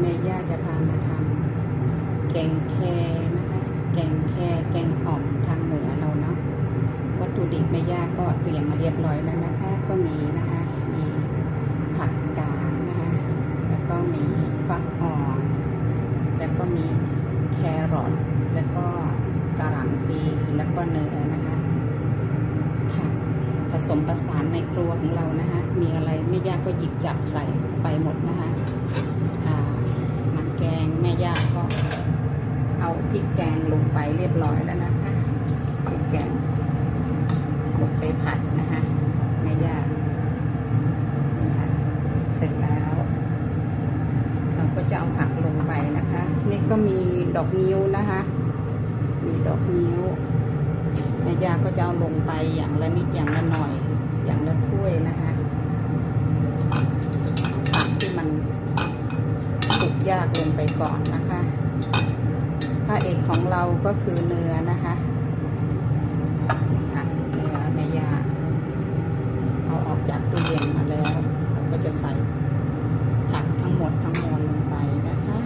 แม่ย่าจะพามาทำแกงแคนะคะ แกงแคแกงอ่อมทางเหนือเราเนาะ วัตถุดิบแม่ย่าก็เตรียมมาเรียบร้อยแล้วนะคะ ก็มีนะคะ มีผักกาดนะคะ แล้วก็มีฟักอ่อน แล้วก็มีแครอท แล้วก็กระหล่ำปี แล้วก็เนื้อนะคะ ผักผสมประสานในครัวของเรานะคะ มีอะไรไม่ย่าก็หยิบจับใส่ไปหมดนะคะอ่าน้ำแกงแม่ย่าก็เอาพริกแกง ลงไปเรียบร้อยแล้วนะคะพริกแกงลงไปผัดนะคะแม่ย่านี่ค่ะเสร็จแล้ว เราก็จะเอาผักลงไปนะคะ นี่ก็มีดอกนิ้วนะคะ มีดอกนิ้วแม่ยาก็จะเอาลงไปอย่างละนิดอย่างละหน่อย อย่างละถ้วยนะคะผักที่มันสุกยากลงไปก่อนนะคะ ระเอกของเราก็คือเนื้อนะคะเนื้อแม่ยาเอาออกจากตู้เย็นมาแล้วเราก็จะใส่ผักทั้งหมดทั้งมวลลงไปนะคะ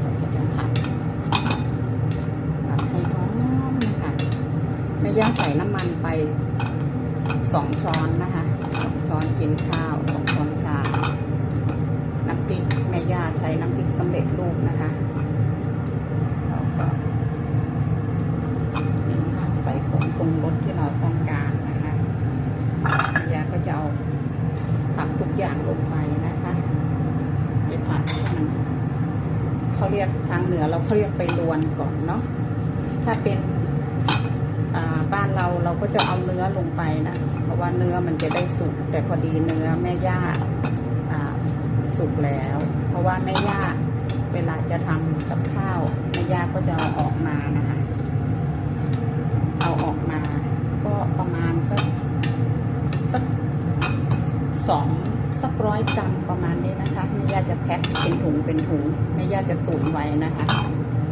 เราก็จะผัดผัดให้หอมนะคะไม่ย่าใส่น้ำมันไปสองช้อนนะคะสองช้อนกินข้าวสองช้อนชาน้ำพริกแม่ย่าใช้น้ำพริกสำเร็จรูปนะคะเราก็นี่ค่ะใส่ผงปรุงรสที่เราต้องการนะคะแม่ย่าก็จะเอาผักทุกอย่างลงไปนะคะ ไปผัดให้มัน เขาเรียกทางเหนือเราเขาเรียกไปรวนก่อนเนาะถ้าเป็นบ้านเราเราก็จะเอาเนื้อลงไปนะเพราะว่าเนื้อมันจะได้สุกแต่พอดีเนื้อแม่ย่าสุกแล้ว เพราะว่าแม่ย่าเวลาจะทำกับข้าวแม่ย่าก็จะเอาออกมานะคะเอาออกมา ก็ประมาณสักสักสอง อยกรัมประมาณนี้นะคะแม่ย่าจะแพ็คเป็นถุงเป็นถุงแม่ย่าจะตุ๋นไว้นะคะ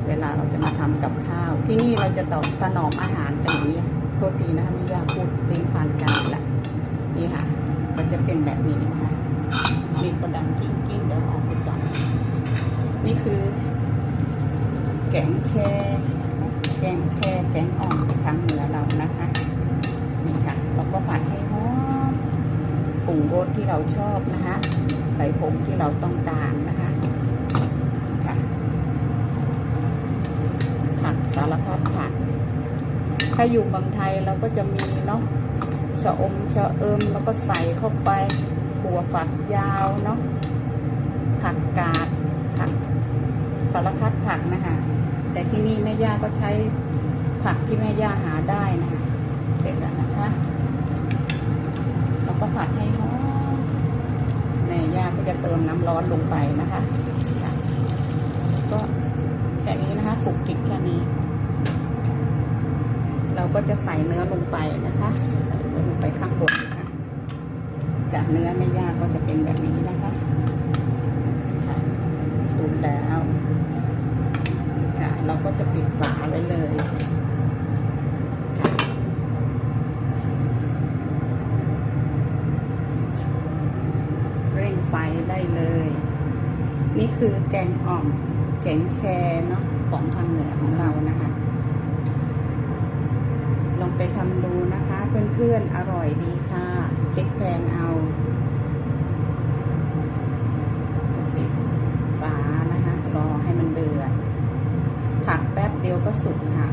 เวลาเราจะมาทำกับข้าว ที่นี่เราจะตอบถนอมอาหารกันอย่างนี้โทษทีนะคะแม่ย่าพูดติ้งผ่านกันแหละนี่ค่ะ มันจะเป็นแบบนี้นะคะนี่ก็ดังกิ้งกิ้งเดี๋ยวออกไปก่อนนี่คือ แกงแค่แกงแค่แกงอ่อมทางเหนือเรานะคะ นี่ค่ะเราก็ผัดให้หอม ปรุงรสที่เราชอบนะคะใส่ผงที่เราต้องการนะคะค่ะผักสารพัดผักถ้าอยู่บางไทยเราก็จะมีเนาะชะอมชะเอิมแล้วก็ใส่เข้าไปถั่วฝักยาวเนาะผักกาดผักสารพัดผักนะคะแต่ที่นี่แม่ย่าก็ใช้ผักที่แม่ย่าหาได้นะคะเสร็จแล้วนะคะ ผัดให้หอมในย่าก็จะเติมน้ำร้อนลงไปนะคะ ก็แค่นี้นะคะปลุกติดแค่นี้ เราก็จะใส่เนื้อลงไปนะคะใส่เนื้อลงไปข้างบนนะคะจากเนื้อแม่ย่าก็จะเป็นแบบนี้นะคะตุนแล้วค่ะ เราก็จะปิดฝาไว้เลยค่ะ เร่งไฟได้เลย นี่คือแกงอ่อมแกงแคเนาะของทางเหนือของเรานะคะ ลองไปทำดูนะคะ เพื่อนๆอร่อยดีค่ะพริกแพงเอาปิดฝานะคะ รอให้มันเดือดผักแป๊บเดียวก็สุกค่ะ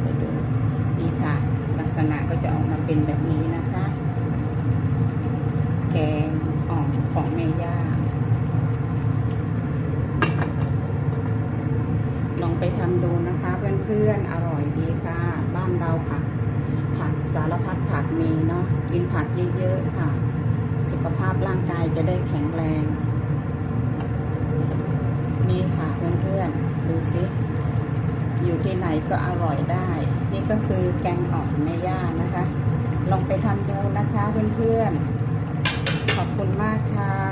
ไปดูนี่ค่ะ ลักษณะก็จะออกมาเป็นแบบนี้นะคะ แกงอ่อมของเมย่า ลองไปทำดูนะคะเพื่อนๆ อร่อยดีค่ะ บ้านเราผัก ผักสารพัดผักมีเนาะ กินผักเยอะๆค่ะ สุขภาพร่างกายจะได้แข็งแรงนี่ค่ะเพื่อนๆ ดูสิ อยู่ที่ไหนก็อร่อยได้ นี่ก็คือแกงอ่อมแม่ย่านะคะ ลองไปทำดูนะคะเพื่อนๆ ขอบคุณมากค่ะ